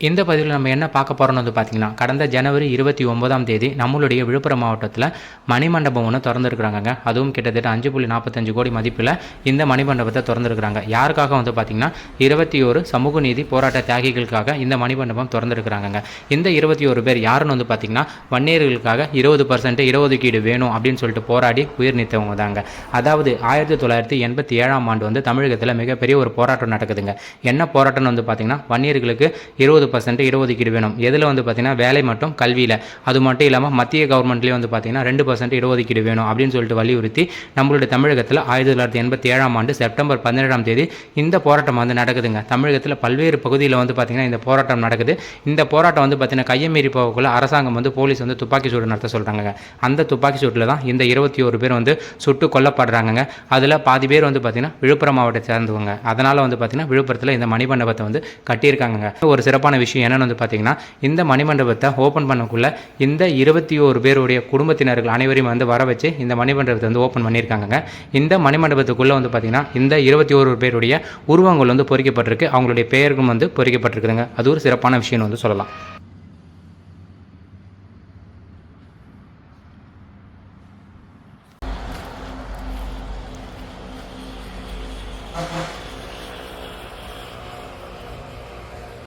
இந்த பதிவில் நம்ம என்ன பார்க்க போகிறோம்னு வந்து பார்த்தீங்கன்னா கடந்த ஜனவரி இருபத்தி ஒன்பதாம் தேதி நம்மளுடைய விழுப்புரம் மாவட்டத்தில் மணிமண்டபம் ஒன்று திறந்துருக்குறாங்க அதுவும் கிட்டத்தட்ட அஞ்சு புள்ளி நாற்பத்தஞ்சு கோடி மதிப்பில் இந்த மணிமண்டபத்தை திறந்துருக்குறாங்க. யாருக்காக வந்து பார்த்தீங்கன்னா இருபத்தி ஒரு சமூக நீதி போராட்ட தியாகிகளுக்காக இந்த மணிமண்டபம் திறந்துருக்குறாங்க இந்த இருபத்தி ஒரு பேர் யாருன்னு வந்து பார்த்தீங்கன்னா வன்னியர்களுக்காக இருபது பர்சன்ட் இடஒதுக்கீடு வேணும் அப்படின்னு சொல்லிட்டு போராடி உயிர் நீத்தவங்க தாங்க. அதாவது ஆயிரத்தி தொள்ளாயிரத்தி எண்பத்தி ஏழாம் ஆண்டு வந்து தமிழகத்தில் மிகப்பெரிய ஒரு போராட்டம் நடக்குதுங்க. என்ன போராட்டம்னு வந்து பார்த்தீங்கன்னா வன்னியர்களுக்கு இருபது பர்சன்ட் இடஒதுக்கீடு வேணும் எதில் வந்து பார்த்தீங்கன்னா வேலை மற்றும் கல்வியில். அது மட்டும் இல்லாமல் மத்திய கவர்மெண்ட்லேயும் வந்து பார்த்தீங்கன்னா ரெண்டு பர்சன்ட் இடஒதுக்கீடு வேணும் அப்படின்னு சொல்லிட்டு வலியுறுத்தி நம்மளுடைய தமிழகத்தில் ஆயிரத்தி தொள்ளாயிரத்தி எண்பத்தி ஏழாம் ஆண்டு செப்டம்பர் பதினேழாம் தேதி இந்த போராட்டம் வந்து நடக்குதுங்க. தமிழகத்தில் பல்வேறு பகுதியில் வந்து பார்த்தீங்கன்னா இந்த போராட்டம் நடக்குது. இந்த போராட்டம் வந்து பார்த்தீங்கன்னா கையமீறி போகக்குள்ள அரசாங்கம் வந்து போலீஸ் வந்து துப்பாக்கி சூடு நடத்த சொல்கிறாங்க அந்த துப்பாக்கி சூட்டில் தான் இந்த இருபத்தி ஒரு பேர் வந்து சுட்டு கொல்லப்படுறாங்கங்க. அதில் பாதி பேர் வந்து பார்த்தீங்கன்னா விழுப்புரம் மாவட்டத்தை சேர்ந்தவங்க. அதனால் வந்து பார்த்தீங்கன்னா விழுப்புரத்தில் இந்த மணிமண்டபத்தை வந்து கட்டியிருக்காங்க ஒரு சிறப்பான விஷயம் என்னென்னு வந்து பார்த்தீங்கன்னா இந்த மணிமண்டபத்தை ஓப்பன் பண்ணக்குள்ள இந்த இருபத்தி ஓரு பேருடைய குடும்பத்தினர்கள் அனைவரையும் வந்து வர வச்சு இந்த மணிமண்டபத்தை வந்து ஓப்பன் பண்ணியிருக்காங்க இந்த மணிமண்டபத்துக்குள்ளே வந்து பார்த்தீங்கன்னா இந்த இருபத்தி ஓரு பேருடைய உருவங்கள் வந்து பொறிக்கப்பட்டிருக்கு. அவங்களுடைய பெயர்களும் வந்து பொறிக்கப்பட்டிருக்குதுங்க. அது ஒரு சிறப்பான விஷயம்னு வந்து சொல்லலாம். ஆ